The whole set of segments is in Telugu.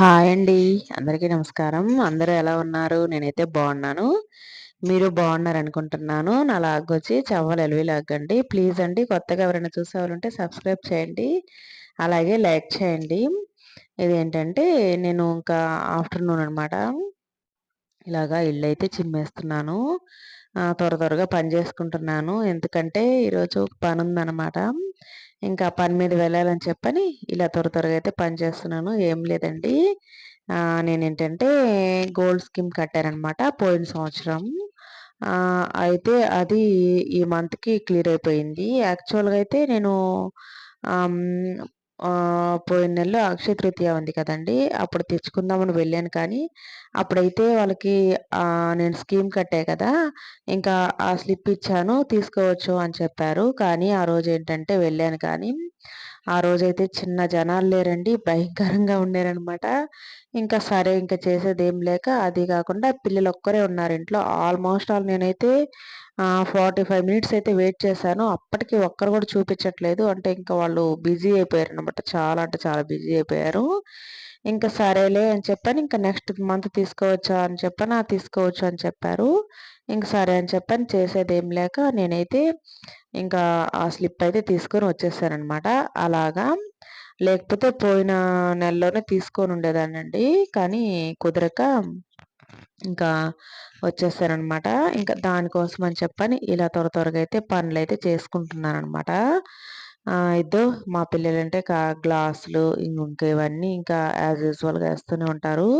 హాయ్ అండి. అందరికీ నమస్కారం. అందరూ ఎలా ఉన్నారు? నేనైతే బాగున్నాను. మీరు బాగున్నారు అనుకుంటున్నాను. నా లాగ్ వచ్చి చవ్వలు ఎలివి లాగండి. ప్లీజ్ అండి కొత్తగా ఎవరైనా చూసేవాళ్ళుంటే సబ్స్క్రైబ్ చేయండి. అలాగే లైక్ చేయండి. ఇదేంటంటే నేను ఇంకా ఆఫ్టర్నూన్ అనమాట ఇలాగా ఇల్లు అయితే చిమ్మేస్తున్నాను త్వర త్వరగా పని చేసుకుంటున్నాను. ఎందుకంటే ఈరోజు పని ఉందన్నమాట ఇంకా పని మీద వెళ్ళాలని చెప్పని ఇలా త్వర త్వరగా అయితే పని చేస్తున్నాను. ఏం లేదండి. నేనేంటంటే గోల్డ్ స్కీమ్ కట్టారనమాట పోయిన సంవత్సరం. అయితే అది ఈ మంత్కి క్లియర్ అయిపోయింది. యాక్చువల్గా అయితే నేను పోయిన నెలలో అక్షయ తృతీయ ఉంది కదండి. అప్పుడు తెచ్చుకుందామని వెళ్ళాను కానీ అప్పుడైతే వాళ్ళకి నేను స్కీమ్ కట్టే కదా ఇంకా ఆ స్లిప్ ఇచ్చాను తీసుకోవచ్చు అని చెప్పారు. కానీ ఆ రోజు ఏంటంటే వెళ్ళాను కానీ ఆ రోజైతే చిన్న జనాలు లేరండి భయంకరంగా ఉండారనమాట ఇంకా సరే ఇంకా చేసేది ఏం లేక అది కాకుండా పిల్లలు ఒక్కరే ఉన్నారు ఇంట్లో. ఆల్మోస్ట్ ఆల్ నేనైతే ఫార్టీ ఫైవ్ మినిట్స్ అయితే వెయిట్ చేశాను. అప్పటికి ఒక్కరు కూడా చూపించట్లేదు. అంటే ఇంకా వాళ్ళు బిజీ అయిపోయారు అనమాట చాలా అంటే చాలా బిజీ అయిపోయారు. ఇంకా సరేలే అని చెప్పాను. ఇంకా నెక్స్ట్ మంత్ తీసుకోవచ్చా అని చెప్పని. తీసుకోవచ్చు అని చెప్పారు. ఇంక సరే అని చెప్పని. చేసేది ఏం లేక నేనైతే ఇంకా ఆ స్లిప్ అయితే తీసుకొని వచ్చేసానమాట అలాగా. లేకపోతే పోయిన నెలలోనే తీసుకొని ఉండేదానండి కానీ కుదరక ఇంకా వచ్చేసారనమాట ఇంకా దానికోసం అని చెప్పని ఇలా త్వర త్వరగా అయితే పనులు అయితే చేసుకుంటున్నాను అనమాట ఇద్దో మా పిల్లలంటే గ్లాసులు ఇంకా ఇవన్నీ ఇంకా యాజ్ యూజువల్గా వేస్తూనే ఉంటారు.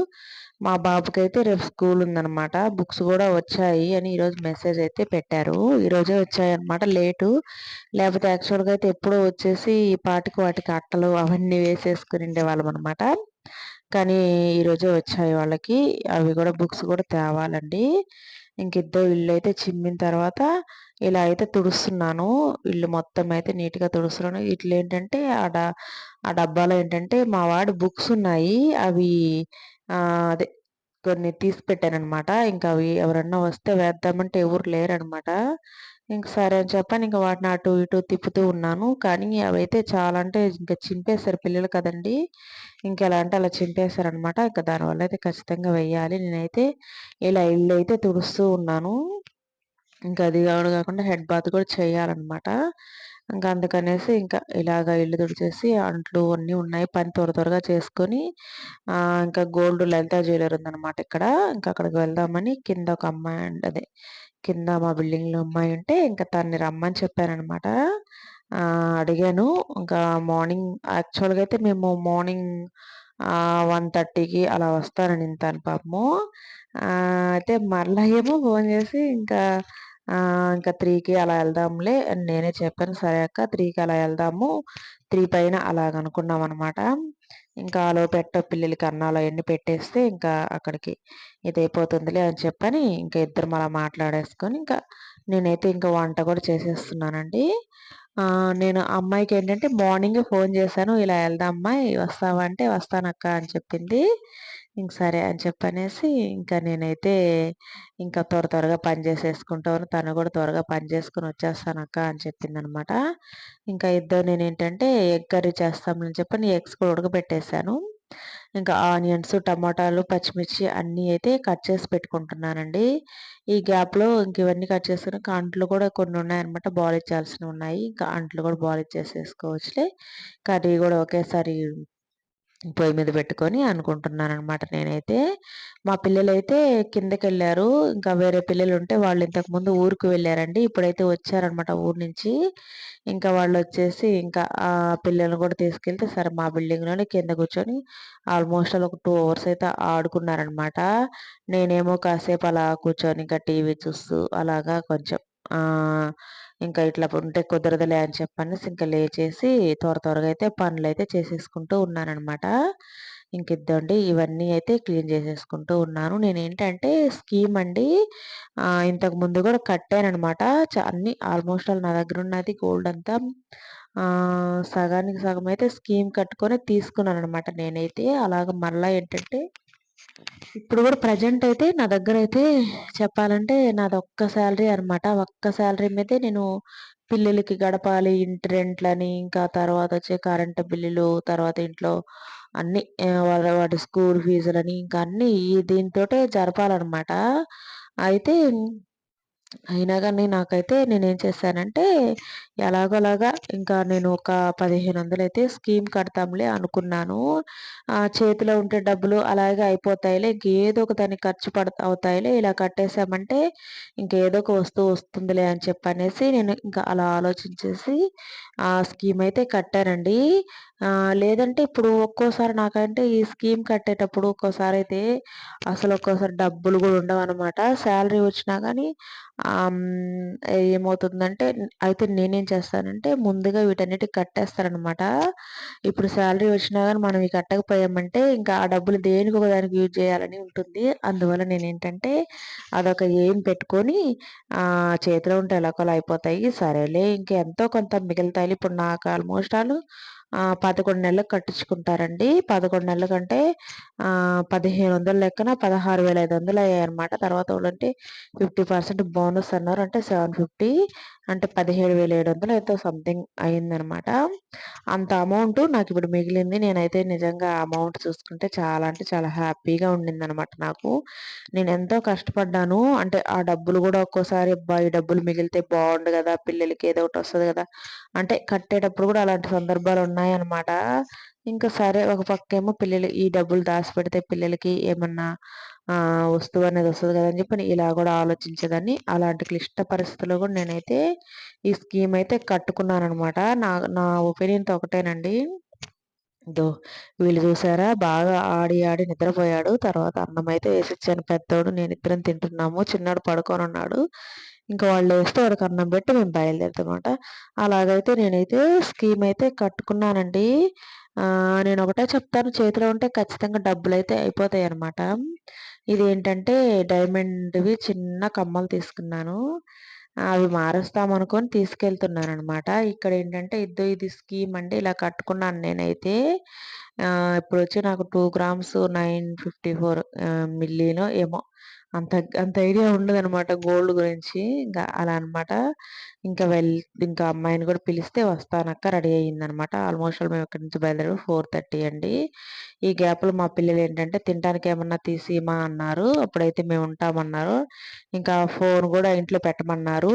మా బాబుకైతే రేపు స్కూల్ ఉందనమాట బుక్స్ కూడా వచ్చాయి అని ఈరోజు మెసేజ్ అయితే పెట్టారు. ఈరోజే వచ్చాయి అనమాట లేటు. లేకపోతే యాక్చువల్గా అయితే ఎప్పుడో వచ్చేసి ఈ పాటికి వాటికి అట్టలు అవన్నీ వేసేసుకుని ఉండేవాళ్ళం అనమాట కానీ ఈరోజే వచ్చాయి వాళ్ళకి. అవి కూడా బుక్స్ కూడా తేవాలండి. ఇంకిద్దరు ఇల్లు అయితే చిమ్మిన తర్వాత ఇలా అయితే తుడుస్తున్నాను. ఇల్లు మొత్తం అయితే నీట్గా తుడుస్తున్నాను. ఇట్లా ఏంటంటే ఆ ఆ డబ్బాలో ఏంటంటే మా వాడి బుక్స్ ఉన్నాయి. అవి అదే కొన్ని తీసి పెట్టానమాట ఇంకా అవి ఎవరన్నా వస్తే వేద్దామంటే ఎవరు లేరనమాట ఇంక సరే అని చెప్పని ఇంకా వాటిని అటు ఇటు తిప్పుతూ ఉన్నాను. కానీ అవైతే చాలా అంటే ఇంకా చింపేశారు పిల్లలు కదండి. ఇంకా ఎలా అంటే అలా చింపేశారనమాట ఇంకా దానివల్ల అయితే ఖచ్చితంగా వెయ్యాలి. నేనైతే ఇలా ఇల్లు అయితే తుడుస్తూ ఉన్నాను. ఇంకా అది కాకుండా హెడ్ బాత్ కూడా చేయాలన్నమాట. ఇంకా అందుకనేసి ఇంకా ఇలాగ ఇల్లు తుడిచేసి అంట్లు అన్నీ ఉన్నాయి. పని త్వర త్వరగా చేసుకొని ఇంకా గోల్డ్ లలిత జ్యువెలర్ ఉందన్నమాట ఇక్కడ. ఇంకా అక్కడికి వెళ్దామని కింద ఒక అమ్మాయి అదే. కింద మా బిల్డింగ్లో అమ్మాయి ఉంటే ఇంకా తన్ని రమ్మని చెప్పారనమాట. అడిగాను. ఇంకా మార్నింగ్ యాక్చువల్గా అయితే మేము మార్నింగ్ వన్ థర్టీకి అలా వస్తానని తను పాపము. అయితే మరలా ఏమో ఫోన్ చేసి ఇంకా ఇంకా త్రీకి అలా వెళ్దాంలే అని నేనే చెప్పాను. సరే అక్క త్రీకి అలా వెళ్దాము. త్రీ పైన అలాగ అనుకున్నాం అనమాట ఇంకా ఆలో పెట్ట పిల్లలకి అన్నాలు అవన్నీ పెట్టేస్తే ఇంకా అక్కడికి ఇది అయిపోతుందిలే అని చెప్పని ఇంకా ఇద్దరు అలా మాట్లాడేసుకొని ఇంకా నేనైతే ఇంకా వంట కూడా చేసేస్తున్నానండి. నేను అమ్మాయికి ఏంటంటే మార్నింగ్ ఫోన్ చేశాను ఇలా వెళ్దాం అమ్మాయి వస్తావా అంటే వస్తానక్క అని చెప్పింది. ఇంక సరే అని చెప్పనేసి ఇంకా నేనైతే ఇంకా త్వర త్వరగా పని చేసేసుకుంటాను తను కూడా త్వరగా పని చేసుకుని వచ్చేస్తానక్క అని చెప్పిందనమాట. ఇంకా ఇద్దరు నేను ఏంటంటే ఎగ్ కర్రీ చేస్తామని చెప్పని ఎగ్స్ కూడా ఉడకబెట్టేశాను. ఇంకా ఆనియన్స్ టమాటాలు పచ్చిమిర్చి అన్నీ అయితే కట్ చేసి పెట్టుకుంటున్నానండి. ఈ గ్యాప్లో ఇంక ఇవన్నీ కట్ చేసుకుని అంట్లు కూడా కొన్ని ఉన్నాయన్నమాట బాయిల్ ఇచ్చాల్సినవి ఉన్నాయి. ఇంకా అంట్లు కూడా బాయిల్ ఇచ్చేసేసుకోవచ్చులే. కర్రీ కూడా ఒకేసారి పొయ్యి మీద పెట్టుకొని అనుకుంటున్నాను అనమాట నేనైతే. మా పిల్లలైతే కిందకి వెళ్ళారు ఇంకా వేరే పిల్లలు ఉంటే వాళ్ళు ఇంతకుముందు ఊరికి వెళ్ళారండి. ఇప్పుడైతే వచ్చారనమాట ఊరు నుంచి. ఇంకా వాళ్ళు వచ్చేసి ఇంకా ఆ పిల్లల్ని కూడా తీసుకెళ్తే సరే మా బిల్డింగ్లోనే కింద కూర్చొని ఆల్మోస్ట్ అలా ఒక టూ అవర్స్ అయితే ఆడుకున్నారనమాట నేనేమో కాసేపు అలా కూర్చొని ఇంకా టీవీ చూస్తూ అలాగా కొంచెం ఇంకా ఇట్లా ఉంటే కుదరదులే అని చెప్పనేసి ఇంకా లేచేసి త్వర త్వరగా అయితే పనులు అయితే చేసేసుకుంటూ ఉన్నానమాట ఇంకిద్దండి ఇవన్నీ అయితే క్లీన్ చేసేసుకుంటూ ఉన్నాను. నేను ఏంటంటే స్కీమ్ అండి ఇంతకు ముందు కూడా కట్టానమాట అన్ని ఆల్మోస్ట్ ఆల్ నా దగ్గర ఉన్నది గోల్డ్ అంతా సగానికి సగం అయితే స్కీమ్ కట్టుకొని తీసుకున్నాను అనమాట నేనైతే. అలాగ మళ్ళీ ఏంటంటే ఇప్పుడు కూడా ప్రజెంట్ అయితే నా దగ్గర అయితే చెప్పాలంటే నాది ఒక్క శాలరీ అనమాట ఒక్క శాలరీ మీదే నేను పిల్లలకి గడపాలి ఇంటి రెంట్లని ఇంకా తర్వాత వచ్చే కరెంటు బిల్లులు తర్వాత ఇంట్లో అన్నీ వాళ్ళ వాటి స్కూల్ ఫీజులని ఇంకా అన్నీ ఈ దీనితోటే జరపాలనమాట. అయితే అయినా కానీ నాకైతే నేనేం చేశానంటే, ఎలాగోలాగా ఇంకా నేను ఒక 1500 అయితే స్కీమ్ కడతాంలే అనుకున్నాను. చేతిలో ఉంటే డబ్బులు అలాగే అయిపోతాయిలే. ఇంకేదో ఒక దానికి ఖర్చు పడత అవుతాయిలే. ఇలా కట్టేసామంటే ఇంకేదో ఒక వస్తువు వస్తుందిలే అని చెప్పనేసి నేను ఇంకా అలా ఆలోచించేసి ఆ స్కీమ్ అయితే కట్టానండి. లేదంటే ఇప్పుడు ఒక్కోసారి నాకంటే ఈ స్కీమ్ కట్టేటప్పుడు ఒక్కోసారి అయితే అసలు ఒక్కోసారి డబ్బులు కూడా ఉండవనమాట. శాలరీ వచ్చినా కానీ ఏమవుతుందంటే అయితే నేనేం చేస్తానంటే ముందుగా వీటన్నిటికి కట్టేస్తారనమాట ఇప్పుడు శాలరీ వచ్చినా కానీ మనం ఇవి కట్టకపోయామంటే ఇంకా ఆ డబ్బులు దేనికి ఒక దానికి యూజ్ చేయాలని ఉంటుంది. అందువల్ల నేనేంటంటే అదొక ఏం పెట్టుకొని చేతిలో ఉంటే ఎలాగోలా అయిపోతాయి. సరేలే ఇంకెంతో కొంత మిగులుతాయి ఇప్పుడు నాకు ఆల్మోస్ట్ ఆల్ పదకొండు నెలలకు కట్టించుకుంటారండి. పదకొండు నెలల కంటే పదిహేను వందల లెక్కన పదహారు వేల ఐదు వందలు అయ్యాయన్నమాట. తర్వాత వాళ్ళంటే ఫిఫ్టీ పర్సెంట్ బోనస్ అన్నారు. అంటే సెవెన్ ఫిఫ్టీ అంటే పదిహేడు వేల ఏడు వందలు ఎంతో సంథింగ్ అయిందనమాట. అంత అమౌంట్ నాకు ఇప్పుడు మిగిలింది. నేనైతే నిజంగా అమౌంట్ చూసుకుంటే చాలా అంటే చాలా హ్యాపీగా ఉండింది అనమాట నాకు. నేను ఎంతో కష్టపడ్డాను. అంటే ఆ డబ్బులు కూడా ఒక్కోసారి అబ్బా! ఈ డబ్బులు మిగిలితే బాగుండు కదా! పిల్లలకి ఏదో ఒకటి వస్తుంది కదా! అంటే కట్టేటప్పుడు కూడా అలాంటి సందర్భాలు ఉన్నాయన్నమాట. ఇంకా సరే ఒక పక్కేమో పిల్లలు ఈ డబ్బులు దాచిపెడితే పిల్లలకి ఏమన్నా వస్తువు అనేది వస్తుంది కదా! అని చెప్పి ఇలా కూడా ఆలోచించేదాన్ని. అలాంటి క్లిష్ట పరిస్థితుల్లో కూడా నేనైతే ఈ స్కీమ్ అయితే కట్టుకున్నాను అనమాట నా నా ఒపీనియన్‌తో ఒకటేనండి. ఇదో వీళ్ళు చూసారా బాగా ఆడి ఆడి నిద్రపోయాడు. తర్వాత అన్నం అయితే వేసిచ్చాను పెద్దోడు నేనిద్దరం తింటున్నాము. చిన్నాడు పడుకొని ఉన్నాడు ఇంకా వాళ్ళు వేస్తే వాడికి అన్నం పెట్టి మేము బయలుదేరుతామన్నమాట. అలాగైతే నేనైతే స్కీమ్ అయితే కట్టుకున్నానండి. నేను ఒకటే చెప్తాను చేతిలో ఉంటే ఖచ్చితంగా డబ్బులు అయితే అయిపోతాయనమాట ఇది ఏంటంటే డైమండ్‌వి చిన్న కమ్మలు తీసుకున్నాను. అవి మారుస్తామనుకొని తీసుకెళ్తున్నాను అనమాట ఇక్కడ ఏంటంటే ఇద్దో ఇది స్కీమ్ అండి. ఇలా కట్టుకున్నాను నేనైతే. ఇప్పుడు వచ్చి నాకు టూ గ్రామ్స్ 954 మిల్లీనో ఏమో అంత అంత ఐడియా ఉండదనమాట గోల్డ్ గురించి. ఇంకా అలా అనమాట. ఇంకా వెల్ ఇంకా అమ్మాయిని కూడా పిలిస్తే వస్తానక్క రెడీ అయ్యిందనమాట. ఆల్మోస్ట్ మేము ఇక్కడి నుంచి వెళ్దాం ఫోర్ థర్టీ అండి. ఈ గ్యాప్‌లో మా పిల్లలు ఏంటంటే తినడానికి ఏమన్నా తీసిమా అన్నారు. అప్పుడైతే మేము ఉంటామన్నారు. ఇంకా ఫోన్ కూడా ఇంట్లో పెట్టమన్నారు.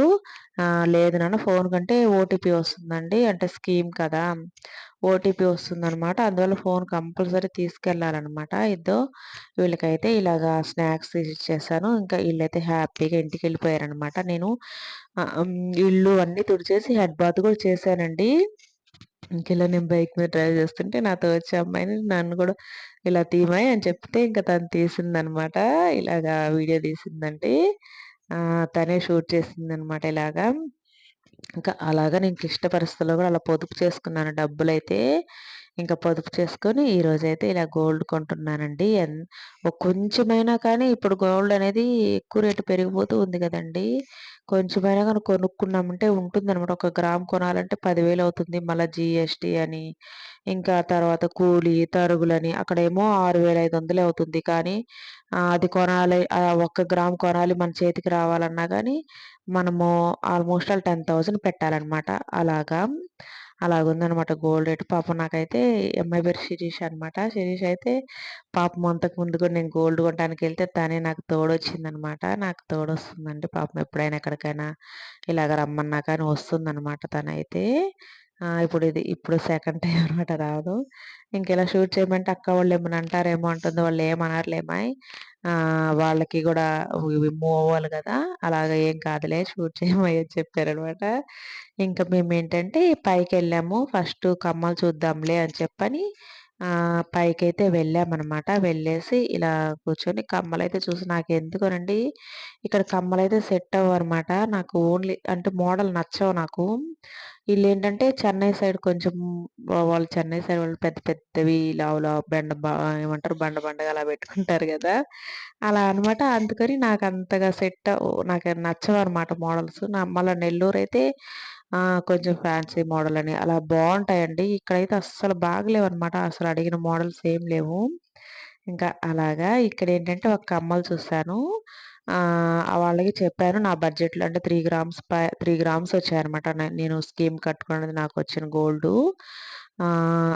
లేదు నాన్న ఫోన్ కంటే ఓటీపీ వస్తుందండి. అంటే స్కీమ్ కదా! ఓటీపీ వస్తుందనమాట. అందువల్ల ఫోన్ కంపల్సరీ తీసుకెళ్ళాలనమాట. ఇద్దో వీళ్ళకైతే ఇలాగా స్నాక్స్ ఇచ్చేసాను ఇంకా వీళ్ళైతే హ్యాపీగా ఇంటికెళ్ళిపోయారనమాట. నేను ఇల్లు అన్నీ తుడిచేసి హెడ్ బాత్ కూడా చేశానండి. ఇంకెలా నేను బైక్ మీద డ్రైవ్ చేస్తుంటే నాతో వచ్చే అమ్మాయిని నన్ను కూడా ఇలా తీమాయి అని చెప్తే ఇంకా తను తీసిందనమాట. ఇలాగా వీడియో తీసిందండి. తనే షూట్ చేసిందనమాట ఇలాగా. ఇంకా అలాగా నేను క్లిష్ట పరిస్థితుల్లో కూడా అలా పొదుపు చేసుకున్నాను డబ్బులైతే. ఇంకా పొదుపు చేసుకొని ఈరోజైతే ఇలా గోల్డ్ కొంటున్నానండి. ఎన్ కొంచెమైనా కానీ ఇప్పుడు గోల్డ్ అనేది ఎక్కువ రేటు పెరిగిపోతూ ఉంది కదండీ! కొంచెమైనా కానీ కొనుక్కున్నామంటే ఉంటుందనమాట. ఒక గ్రామ్ కొనాలంటే పదివేలు అవుతుంది. మళ్ళీ జీఎస్టీ అని, ఇంకా తర్వాత కూలీ, తరుగులని అక్కడేమో 6,500 అవుతుంది. కానీ అది కొనాలి ఒక్క గ్రామ్ కొనాలి మన చేతికి రావాలన్నా కానీ మనము ఆల్మోస్ట్ ఆల్ 10,000 పెట్టాలనమాట. అలాగా. అలాగుందనమాట గోల్డ్ రేట్. పాపం నాకైతే అమ్మాయి పేరు శిరీష్ అనమాట. శిరీష్ అయితే పాపం అంతకుముందు కూడా నేను గోల్డ్ కొనడానికి వెళ్తే తనే నాకు తోడొచ్చిందనమాట. నాకు తోడొస్తుందండి పాపం ఎప్పుడైనా ఎక్కడికైనా ఇలాగ రమ్మన్నా కానీ వస్తుందనమాట తనైతే. ఇప్పుడు ఇది ఇప్పుడు సెకండ్ టైం అనమాట రాదు ఇంకెలా షూట్ చేయమంటే అక్క వాళ్ళు ఏమన్నా అంటారేమో అంటుంది. వాళ్ళు ఏమనరులే వాళ్ళకి కూడా మూవ్ అవ్వాలి కదా! అలాగ ఏం కాదులే షూట్ చేయమని చెప్పారు చెప్పారనమాట. ఇంకా మేమేంటంటే పైకెళ్ళాము. ఫస్ట్ కమ్మలు చూద్దాంలే అని చెప్పని పైకైతే వెళ్ళామనమాట. వెళ్ళేసి ఇలా కూర్చొని కమ్మలైతే చూసి నాకు ఎందుకోనండి ఇక్కడ కమ్మలైతే సెట్ అవ్వనమాట. నాకు ఓన్లీ అంటే మోడల్ నచ్చవు నాకు. వీళ్ళు ఏంటంటే చెన్నై సైడ్ కొంచెం వాళ్ళు చెన్నై సైడ్ వాళ్ళు పెద్ద పెద్దవి లావు బెండ బ ఏమంటారు బండ బండగా అలా పెట్టుకుంటారు కదా అలా అనమాట. అందుకని నాకు అంతగా సెట్ నాకు నచ్చవనమాట మోడల్స్. నా అమ్మలా నెల్లూరు అయితే కొంచెం ఫ్యాన్సీ మోడల్ అని అలా బాగుంటాయండి ఇక్కడైతే అస్సలు బాగలేవనమాట. అసలు అడిగిన మోడల్స్ ఏం లేవు. ఇంకా అలాగా ఇక్కడ ఏంటంటే ఒక కమ్మలు చూసాను. వాళ్ళకి చెప్పాను నా బడ్జెట్‌లో అంటే త్రీ గ్రామ్స్ పై త్రీ గ్రామ్స్ వచ్చాయనమాట. నేను స్కీమ్ కట్టుకున్నది నాకు వచ్చిన గోల్డు.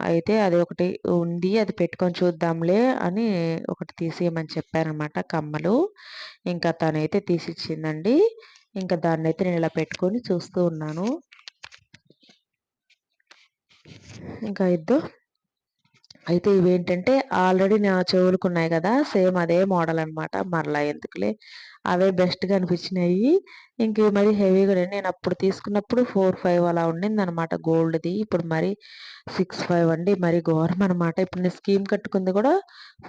అయితే అది ఒకటి ఉంది. అది పెట్టుకొని చూద్దాంలే అని ఒకటి తీసేయమని చెప్పారనమాట కమ్మలు. ఇంకా తనైతే తీసిచ్చిందండి. ఇంకా దాన్నైతే నేను ఇలా పెట్టుకొని చూస్తూ ఉన్నాను. ఇంకా ఇద్దో అయితే ఇవేంటంటే ఆల్రెడీ నా చెవులుకున్నాయి కదా సేమ్ అదే మోడల్ అనమాట మరలా ఎందుకులే? అవే బెస్ట్గా అనిపించినాయి. ఇంక మరి హెవీగా నేను అప్పుడు తీసుకున్నప్పుడు ఫోర్ ఫైవ్ అలా ఉండింది అనమాట గోల్డ్ది. ఇప్పుడు మరి సిక్స్ ఫైవ్ అండి. మరి ఘోరం అనమాట. ఇప్పుడు నేను స్కీమ్ కట్టుకుంది కూడా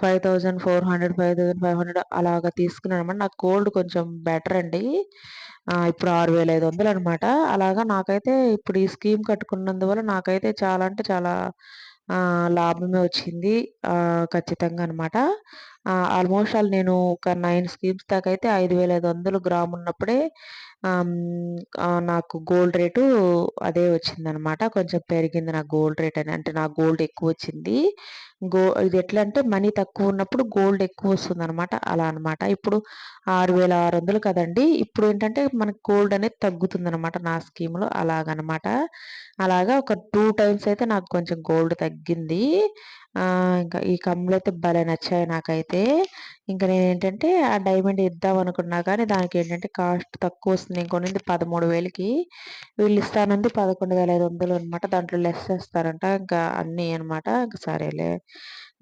five thousand four hundred five thousand five hundred అలాగా తీసుకున్నాను అనమాట నాకు గోల్డ్ కొంచెం బెటర్ అండి. ఇప్పుడు ఆరు వేల ఐదు వందలు అనమాట. అలాగా నాకైతే ఇప్పుడు ఈ స్కీమ్ కట్టుకున్నందువల్ల నాకైతే చాలా అంటే చాలా లాభమే వచ్చింది. ఖచ్చితంగా అనమాట ఆల్మోస్ట్ ఆల్ నేను ఒక నైన్ స్కీమ్స్ దాకా అయితే ఐదు వేల ఐదు వందలు గ్రామ్ ఉన్నప్పుడే నాకు గోల్డ్ రేటు అదే వచ్చిందనమాట. కొంచెం పెరిగింది నా గోల్డ్ రేట్ అని. అంటే నా గోల్డ్ ఎక్కువ వచ్చింది. గో ఇది ఎట్లా అంటే మనీ తక్కువ ఉన్నప్పుడు గోల్డ్ ఎక్కువ వస్తుంది అనమాట అలా అనమాట ఇప్పుడు ఆరు వేల ఆరు వందలు కదండి. ఇప్పుడు ఏంటంటే మనకు గోల్డ్ అనేది తగ్గుతుంది అనమాట నా స్కీమ్లో. అలాగనమాట అలాగా ఒక టూ టైమ్స్ అయితే నాకు కొంచెం గోల్డ్ తగ్గింది. ఇంకా ఈ కమ్ములు అయితే భలే నచ్చాయి నాకైతే. ఇంకా నేను ఏంటంటే ఆ డైమండ్ ఇద్దాం అనుకున్నా కానీ దానికి ఏంటంటే కాస్ట్ తక్కువ వస్తుంది. ఇంకొనింది పదమూడు వేలకి. వీళ్ళు ఇస్తానంది పదకొండు వేల ఐదు వందలు అనమాట దాంట్లో లెస్ చేస్తారంట. ఇంకా అన్నీ అనమాట ఇంకా సరేలే.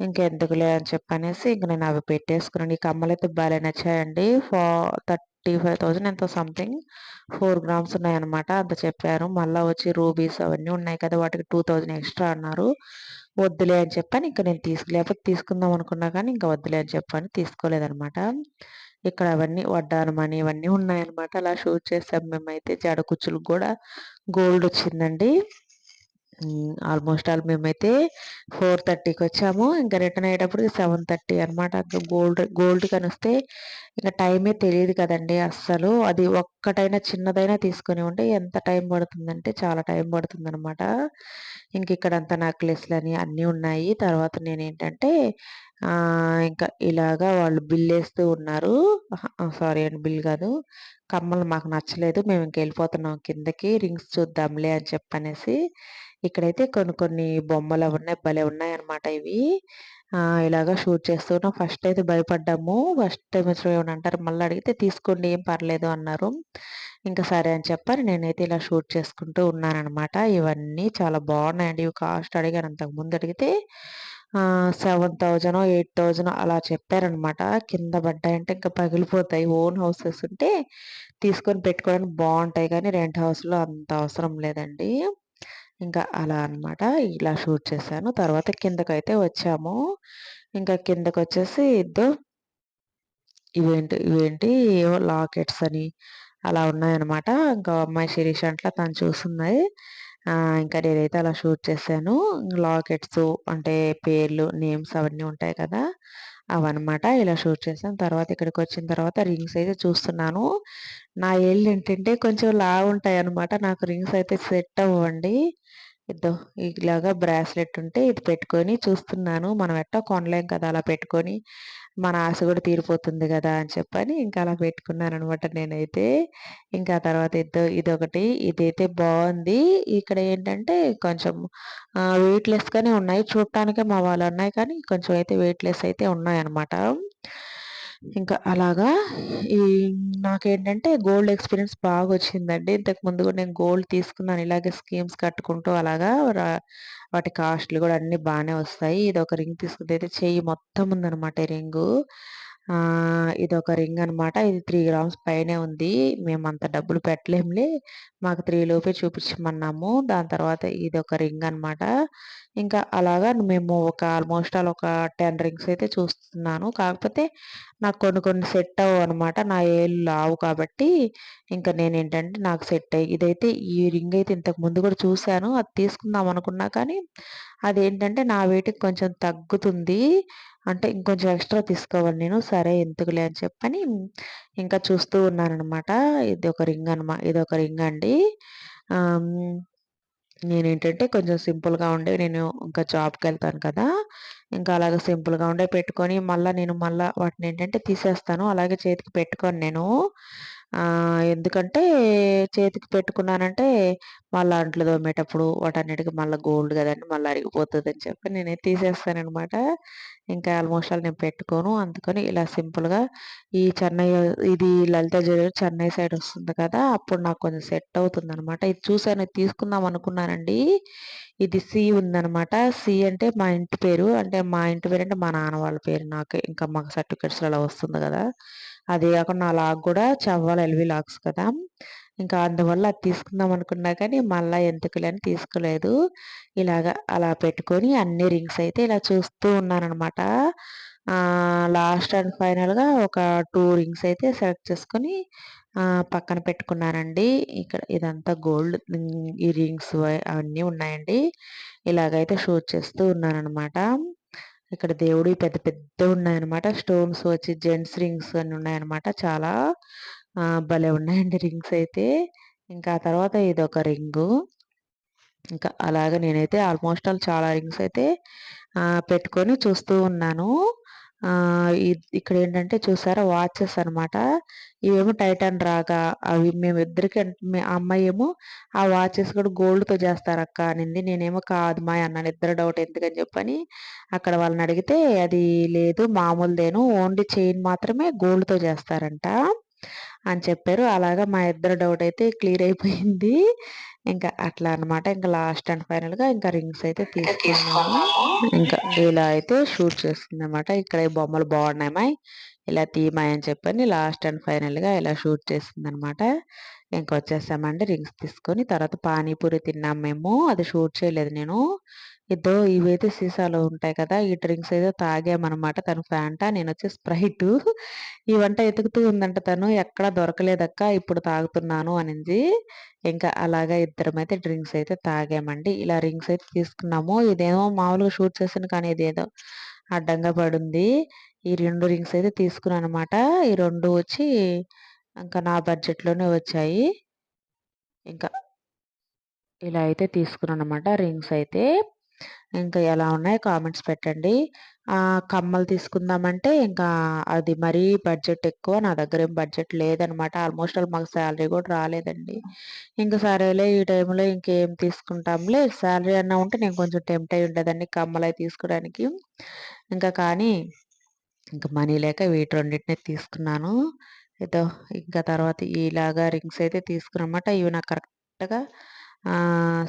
ఇంకెందుకులే అని చెప్పనేసి ఇంక నేను అవి పెట్టేసుకున్నాను ఈ కమ్మలు అయితే భలే నచ్చాయండి. ఫా థర్టీ ఫైవ్ థౌజండ్ ఎంతో సంథింగ్ ఫోర్ గ్రామ్స్ ఉన్నాయన్నమాట అంత చెప్పారు. మళ్ళీ వచ్చి రూబీస్ అవన్నీ ఉన్నాయి కదా వాటికి టూ థౌజండ్ ఎక్స్ట్రా అన్నారు. వద్దులే అని చెప్పాను ఇంకా నేను తీసుకులేకపోతే తీసుకుందాం అనుకున్నా కానీ ఇంకా వద్దులే అని చెప్పాను తీసుకోలేదనమాట ఇక్కడ అవన్నీ వడ్డానమని ఇవన్నీ ఉన్నాయన్నమాట. అలా షూట్ చేసాం మేమైతే. జడ కుచ్చులకు కూడా గోల్డ్ వచ్చిందండి. ఆల్మోస్ట్ ఆల్ మేమైతే ఫోర్ థర్టీకి వచ్చాము. ఇంకా రిటర్న్ అయ్యేటప్పుడు సెవెన్ థర్టీ అనమాట గోల్డ్ గోల్డ్ కానీ వస్తే ఇంకా టైమే తెలియదు కదండి అస్సలు. అది ఒక్కటైనా చిన్నదైనా తీసుకొని ఉంటే ఎంత టైం పడుతుందంటే చాలా టైం పడుతుంది అనమాట ఇంక ఇక్కడ నెక్లెస్లు అని అన్నీ ఉన్నాయి. తర్వాత నేను ఏంటంటే ఇంకా ఇలాగా వాళ్ళు బిల్ వేస్తూ ఉన్నారు. సారీ అండి బిల్ కాదు. కమ్మలు మాకు నచ్చలేదు. మేము ఇంక వెళ్ళిపోతున్నాం కిందకి. రింగ్స్ చూద్దాంలే అని చెప్పనేసి ఇక్కడైతే కొన్ని కొన్ని బొమ్మలు ఉన్నాయి భలే ఉన్నాయి అనమాట ఇవి ఇలాగా షూట్ చేస్తున్నాం ఫస్ట్ అయితే భయపడ్డాము. ఫస్ట్ టైం వచ్చిన ఏమైనా అంటారు మళ్ళీ అడిగితే తీసుకోండి ఏం పర్లేదు అన్నారు. ఇంకా సరే అని చెప్పారు. నేనైతే ఇలా షూట్ చేసుకుంటూ ఉన్నానమాట ఇవన్నీ చాలా బాగున్నాయండి. ఇవి కాస్ట్ అడిగాను అంతకు ముందు అడిగితే సెవెన్ థౌజండ్ ఎయిట్ థౌజండ్ అలా చెప్పారనమాట కింద పడ్డాయంటే ఇంకా పగిలిపోతాయి. ఓన్ హౌసెస్ ఉంటే తీసుకొని పెట్టుకోవడానికి బాగుంటాయి. కానీ రెంట్ హౌస్లో అంత అవసరం లేదండి. ఇంకా అలా అనమాట ఇలా షూట్ చేశాను. తర్వాత కిందకైతే వచ్చాము. ఇంకా కిందకు వచ్చేసి ఇద్దరు ఇవేంటి ఇవేంటి ఏవో లాకెట్స్ అని అలా ఉన్నాయన్నమాట. ఇంకా అమ్మాయి శిరీష్ అంట్లా తను చూస్తున్నాయి ఇంకా నేనైతే అలా షూట్ చేశాను. లాకెట్స్ అంటే పేర్లు నేమ్స్ అవన్నీ ఉంటాయి కదా. అవన్నమాట. ఇలా షూట్ చేశాను తర్వాత ఇక్కడికి వచ్చిన తర్వాత రింగ్స్ అయితే చూస్తున్నాను. నా ఏళ్ళు ఏంటంటే కొంచెం లావు ఉంటాయి అనమాట నాకు రింగ్స్ అయితే సెట్ అవ్వండి ఇద్దో ఇలాగా బ్రాస్లెట్ ఉంటే ఇది పెట్టుకొని చూస్తున్నాను. మనం ఎట్టా కొనలేం కదా అలా పెట్టుకొని. మన ఆశ కూడా తీరిపోతుంది కదా అని చెప్పని ఇంకా అలా పెట్టుకున్నాను అనమాట నేనైతే. ఇంకా తర్వాత ఇద్దో ఇదొకటి ఇదైతే బాగుంది. ఇక్కడ ఏంటంటే కొంచెం వెయిట్లెస్గానే ఉన్నాయి. చూడటానికే మా వాళ్ళు ఉన్నాయి కానీ కొంచెం అయితే వెయిట్లెస్ అయితే ఉన్నాయి అనమాట ఇంకా అలాగా ఈ నాకేంటంటే గోల్డ్ ఎక్స్పీరియన్స్ బాగా వచ్చిందండి ఇంతకు ముందు కూడా నేను గోల్డ్ తీసుకున్నాను. ఇలాగే స్కీమ్స్ కట్టుకుంటూ అలాగా వాటి కాస్ట్లు కూడా అన్ని బాగానే వస్తాయి. ఇది ఒక రింగ్ తీసుకుంటే అయితే చెయ్యి మొత్తం ఉందనమాట ఈ రింగు. ఇది ఒక రింగ్ అనమాట ఇది త్రీ గ్రామ్స్ పైనే ఉంది. మేము అంత డబ్బులు పెట్టలేంలే. మాకు త్రీ లోపే చూపించమన్నాము. దాని తర్వాత ఇది ఒక రింగ్ అనమాట ఇంకా అలాగా మేము ఒక ఆల్మోస్ట్ ఆల్ ఒక టెన్ రింగ్స్ అయితే చూస్తున్నాను. కాకపోతే నాకు కొన్ని కొన్ని సెట్ అవ్వు అనమాట నా ఏళ్ళు లావు కాబట్టి ఇంకా నేను ఏంటంటే నాకు సెట్ అయ్యి ఇదైతే ఈ రింగ్ అయితే ఇంతకు ముందు కూడా చూశాను. అది తీసుకుందాం అనుకున్నా కానీ అదేంటంటే నా వెయిట్కి కొంచెం తగ్గుతుంది. అంటే ఇంకొంచెం ఎక్స్ట్రా తీసుకోవాలి నేను సరే ఎందుకులే అని చెప్పని ఇంకా చూస్తూ ఉన్నానమాట ఇది ఒక రింగ్ అనమాట ఇది ఒక రింగ్ అండి. నేనేంటంటే కొంచెం సింపుల్గా ఉండే నేను ఇంకా జాబ్కి వెళ్తాను కదా ఇంకా అలాగే సింపుల్గా ఉండే పెట్టుకొని మళ్ళీ నేను మళ్ళీ వాటిని ఏంటంటే తీసేస్తాను అలాగే చేతికి పెట్టుకొని నేను. ఎందుకంటే చేతికి పెట్టుకున్నానంటే మళ్ళీ అంట్లు తోమేటప్పుడు వాటన్నిటికీ మళ్ళీ గోల్డ్ కదండి మళ్ళీ అరిగిపోతుంది అని చెప్పి నేనే తీసేస్తాననమాట ఇంకా ఆల్మోస్ట్ ఆల్ నేను పెట్టుకోను. అందుకని ఇలా సింపుల్గా ఈ చెన్నై ఇది లలిత జ్యువెలరీ చెన్నై సైడ్ వస్తుంది కదా అప్పుడు నాకు కొంచెం సెట్ అవుతుంది అనమాట ఇది చూసాను తీసుకుందాం అనుకున్నానండి. ఇది సి ఉందనమాట సి అంటే మా ఇంటి పేరు. అంటే మా ఇంటి పేరు అంటే మా నాన్న వాళ్ళ పేరు నాకు. ఇంకా మాకు సర్టిఫికెట్స్ అలా వస్తుంది కదా. అదే కాకుండా నా లాగ్ కూడా చవ్వాలి ఎల్వి లాగ్స్ కదా. ఇంకా అందువల్ల అది తీసుకుందాం అనుకున్నా కానీ మళ్ళీ ఎందుకులని తీసుకోలేదు. ఇలాగా అలా పెట్టుకొని అన్ని రింగ్స్ అయితే ఇలా చూస్తూ ఉన్నానమాట లాస్ట్ అండ్ ఫైనల్గా ఒక టూ రింగ్స్ అయితే సెలెక్ట్ చేసుకొని పక్కన పెట్టుకున్నానండి. ఇక్కడ ఇదంతా గోల్డ్ ఈ రింగ్స్ అవన్నీ ఉన్నాయండి. ఇలాగైతే షూట్ చేస్తూ ఉన్నానమాట ఇక్కడ దేవుడు పెద్ద పెద్ద ఉన్నాయన్నమాట. స్టోన్స్ వచ్చి జెంట్స్ రింగ్స్ అని ఉన్నాయన్నమాట చాలా. భలే ఉన్నాయండి రింగ్స్ అయితే. ఇంకా తర్వాత ఇది ఒక రింగు. ఇంకా అలాగే నేనైతే ఆల్మోస్ట్ ఆల్ చాలా రింగ్స్ అయితే పెట్టుకొని చూస్తూ ఉన్నాను. ఇక్కడ ఏంటంటే చూసారా వాచెస్ అనమాట ఇవేమో టైటాన్ రాగా అవి మేము ఇద్దరికి అమ్మాయి ఏమో ఆ వాచెస్ కూడా గోల్డ్తో చేస్తారు అక్క అనింది. నేనేమో కాదు మా అన్నాను ఇద్దరు డౌట్ ఎందుకని చెప్పని. అక్కడ వాళ్ళని అడిగితే అది లేదు మామూలుదేను ఓన్లీ చైన్ మాత్రమే గోల్డ్తో చేస్తారంట. అని చెప్పారు. అలాగా మా ఇద్దరు డౌట్ అయితే క్లియర్ అయిపోయింది. ఇంకా అట్లా అనమాట ఇంకా లాస్ట్ అండ్ ఫైనల్గా ఇంకా రింగ్స్ అయితే తీసుకున్నాము. ఇంకా ఇలా అయితే షూట్ చేస్తుంది అనమాట ఇక్కడ బొమ్మలు బాగున్నాయి ఇలా తీమాయి అని చెప్పని లాస్ట్ అండ్ ఫైనల్గా ఇలా షూట్ చేస్తుంది అనమాట ఇంకా వచ్చేసామండి రింగ్స్ తీసుకొని తర్వాత పానీపూరి తిన్నాం మేము. అది షూట్ చేయలేదు నేను. ఇదో ఇవైతే సీసాలు ఉంటాయి కదా ఈ డ్రింక్స్ అయితే తాగామన్నమాట తను ఫ్యాంట నేను వచ్చి స్ప్రైట్. ఈ వంట ఎతుకుతూ ఉందంట తను ఎక్కడ దొరకలేదక్క ఇప్పుడు తాగుతున్నాను అనింది. ఇంకా అలాగా ఇద్దరం అయితే డ్రింక్స్ అయితే తాగామండి. ఇలా రింగ్స్ అయితే తీసుకున్నాము. ఇదేమో మామూలుగా షూట్ చేసాను కానీ ఇదేదో అడ్డంగా పడుంది. ఈ రెండు రింగ్స్ అయితే తీసుకున్నాను అనమాట ఈ రెండు వచ్చి ఇంకా నా బడ్జెట్లోనే వచ్చాయి. ఇంకా ఇలా అయితే తీసుకున్నాను అనమాట రింగ్స్ అయితే. ఇంకా ఎలా ఉన్నాయో కామెంట్స్ పెట్టండి. కమ్మలు తీసుకుందామంటే ఇంకా అది మరీ బడ్జెట్ ఎక్కువ నా దగ్గర ఏం బడ్జెట్ లేదనమాట. ఆల్మోస్ట్ ఆల్ మాకు శాలరీ కూడా రాలేదండి. ఇంకా సరేలే ఈ టైంలో ఇంకేం తీసుకుంటాంలే. శాలరీ అన్నా ఉంటే నేను కొంచెం టెంప్ట్ అయి ఉండేదండి కమ్మలు అవి తీసుకోవడానికి. ఇంకా కానీ ఇంకా మనీ లేక వీటి రెండింటిని తీసుకున్నాను. ఏదో ఇంకా తర్వాత ఇలాగా రింగ్స్ అయితే తీసుకున్నమాట ఇవి నాకు కరెక్ట్గా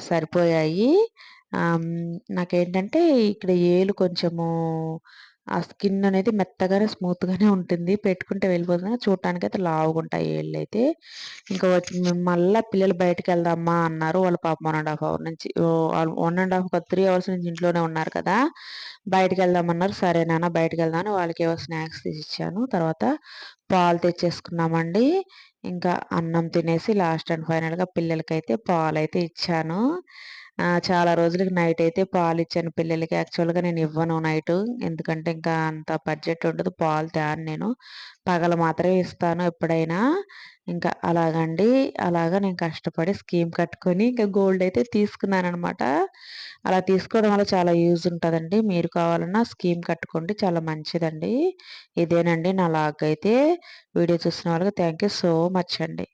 సరిపోయాయి. నాకేంటంటే ఇక్కడ ఏలు కొంచెము ఆ స్కిన్ అనేది మెత్తగానే స్మూత్గానే ఉంటుంది. పెట్టుకుంటే వెళ్ళిపోతుంది చూడటానికి అయితే లావుగుంటాయి ఏళ్ళు అయితే ఇంకా మళ్ళీ పిల్లలు బయటకు వెళ్దామా అన్నారు. వాళ్ళ పాప వన్ అండ్ హాఫ్ అవర్ నుంచి one and half three hours నుంచి ఇంట్లోనే ఉన్నారు కదా! బయటకు వెళ్దామన్నారు. సరే నాన్న బయటకు వెళ్దామని వాళ్ళకి ఏవో స్నాక్స్ తీసి ఇచ్చాను తర్వాత పాలు తెచ్చేసుకున్నామండి. ఇంకా అన్నం తినేసి లాస్ట్ అండ్ ఫైనల్గా పిల్లలకైతే పాలు అయితే ఇచ్చాను. చాలా రోజులకి నైట్ అయితే పాలు ఇచ్చాను. పిల్లలకి యాక్చువల్గా నేను ఇవ్వను నైట్ ఎందుకంటే ఇంకా అంత బడ్జెట్ ఉండదు. పాలు తేను నేను. పగల మాత్రమే ఇస్తాను ఎప్పుడైనా. ఇంకా అలాగండి. అలాగా నేను కష్టపడి స్కీమ్ కట్టుకొని ఇంకా గోల్డ్ అయితే తీసుకున్నాను అనమాట అలా తీసుకోవడం వల్ల చాలా యూజ్ ఉంటుందండి. మీరు కావాలన్నా స్కీమ్ కట్టుకోండి. చాలా మంచిదండి. ఇదేనండి నా లాగ్ అయితే వీడియో చూసిన వాళ్ళకి థ్యాంక్ సో మచ్ అండి.